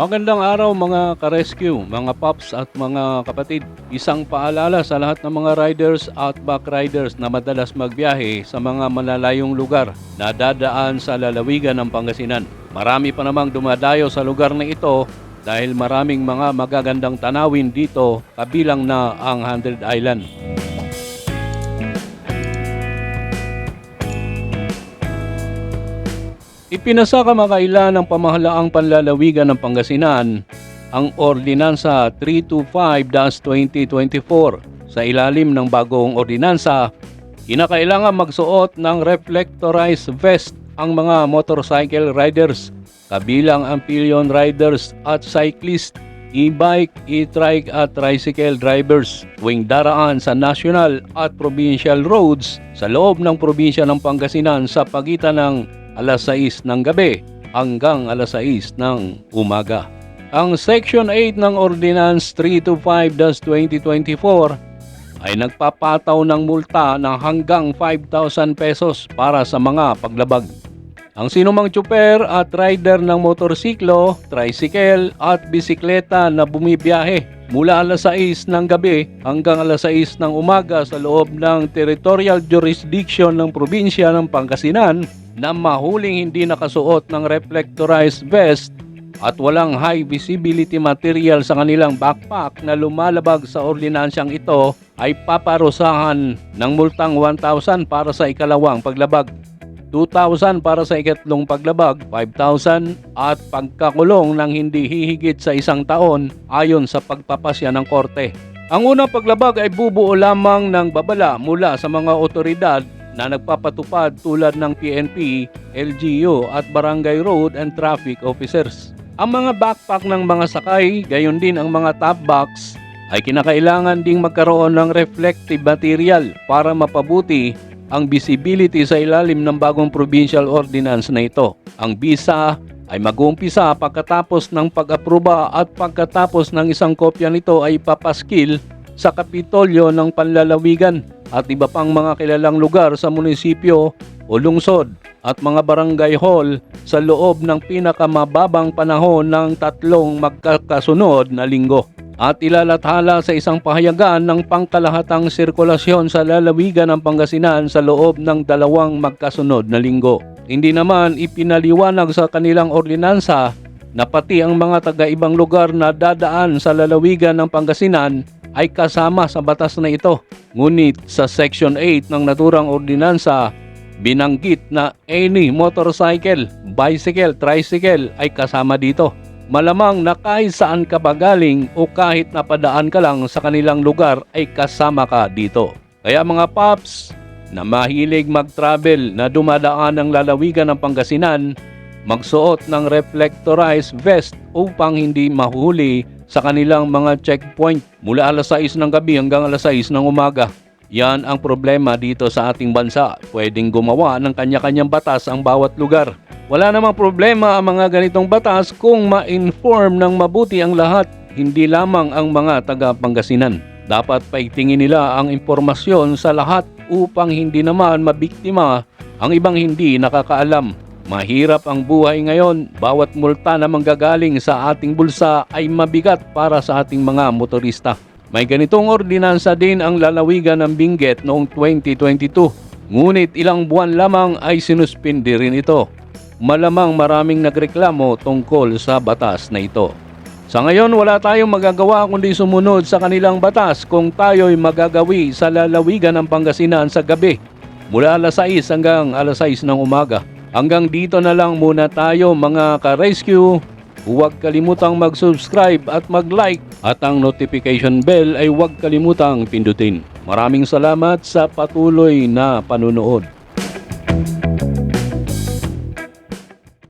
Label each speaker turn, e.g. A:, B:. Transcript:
A: Magandang araw mga ka-rescue, mga paps at mga kapatid. Isang paalala sa lahat ng mga riders at back riders na madalas magbiyahe sa mga malalayong lugar na dadaan sa lalawigan ng Pangasinan. Marami pa namang dumadayo sa lugar na ito dahil maraming mga magagandang tanawin dito kabilang na ang Hundred Island. Ipinasa kamakailan ng pamahalaang panlalawigan ng Pangasinan ang Ordinansa 325-2024. Sa ilalim ng bagong ordinansa, kinakailangan magsuot ng reflectorized vest ang mga motorcycle riders, kabilang ang pillion riders at cyclist, e-bike, e-trike at tricycle drivers tuwing daraan sa national at provincial roads sa loob ng probinsya ng Pangasinan sa pagitan ng alas 6 ng gabi hanggang alas 6 ng umaga. Ang Section 8 ng Ordinance 325-2024 ay nagpapataw ng multa ng hanggang 5,000 pesos para sa mga paglabag. Ang sinumang tsuper at rider ng motorsiklo, tricycle at bisikleta na bumibiyahe mula alas 6 ng gabi hanggang alas 6 ng umaga sa loob ng territorial jurisdiction ng probinsya ng Pangasinan na mahuling hindi nakasuot ng reflectorized vest at walang high visibility material sa kanilang backpack na lumalabag sa ordinansyang ito ay paparusahan ng multang 1,000 para sa ikalawang paglabag, 2,000 para sa ikatlong paglabag, 5,000 at pagkakulong ng hindi hihigit sa isang taon ayon sa pagpapasya ng korte. Ang unang paglabag ay bubuo lamang ng babala mula sa mga otoridad na nagpapatupad tulad ng PNP, LGU at Barangay Road and Traffic Officers. Ang mga backpack ng mga sakay, gayon din ang mga top box, ay kinakailangan ding magkaroon ng reflective material para mapabuti ang visibility sa ilalim ng bagong provincial ordinance na ito. Ang visa ay mag-uumpisa pagkatapos ng pag-aproba at pagkatapos ng isang kopya nito ay papaskil sa Kapitolyo ng Panlalawigan at iba pang mga kilalang lugar sa munisipyo o lungsod at mga barangay hall sa loob ng pinakamababang panahon ng tatlong magkakasunod na linggo at ilalathala sa isang pahayagan ng pangkalahatang sirkulasyon sa lalawigan ng Pangasinan sa loob ng dalawang magkasunod na linggo. Hindi naman ipinaliwanag sa kanilang ordinansa na pati ang mga taga-ibang lugar na dadaan sa lalawigan ng Pangasinan ay kasama sa batas na ito. Ngunit sa Section 8 ng naturang ordinansa, binanggit na any motorcycle, bicycle, tricycle ay kasama dito. Malamang na kahit saan ka ba galing o kahit napadaan ka lang sa kanilang lugar ay kasama ka dito. Kaya mga paps na mahilig mag-travel na dumadaan ng lalawigan ng Pangasinan, magsuot ng reflectorized vest upang hindi mahuli sa kanilang mga checkpoint mula alas 6 ng gabi hanggang alas 6 ng umaga. Yan ang problema dito sa ating bansa. Pwedeng gumawa ng kanya-kanyang batas ang bawat lugar. Wala namang problema ang mga ganitong batas kung ma-inform ng mabuti ang lahat, hindi lamang ang mga taga Pangasinan. Dapat paigtingin nila ang impormasyon sa lahat upang hindi naman mabiktima ang ibang hindi nakakaalam. Mahirap ang buhay ngayon. Bawat multa na manggagaling sa ating bulsa ay mabigat para sa ating mga motorista. May ganitong ordinansa din ang lalawigan ng Benguet noong 2022. Ngunit ilang buwan lamang ay sinuspindi rin ito. Malamang maraming nagreklamo tungkol sa batas na ito. Sa ngayon, wala tayong magagawa kundi sumunod sa kanilang batas kung tayo'y magagawi sa lalawigan ng Pangasinan sa gabi mula alas 6 hanggang alas 6 ng umaga. Hanggang dito na lang muna tayo mga ka-rescue. Huwag kalimutang mag-subscribe at mag-like at ang notification bell ay huwag kalimutang pindutin. Maraming salamat sa patuloy na panunood.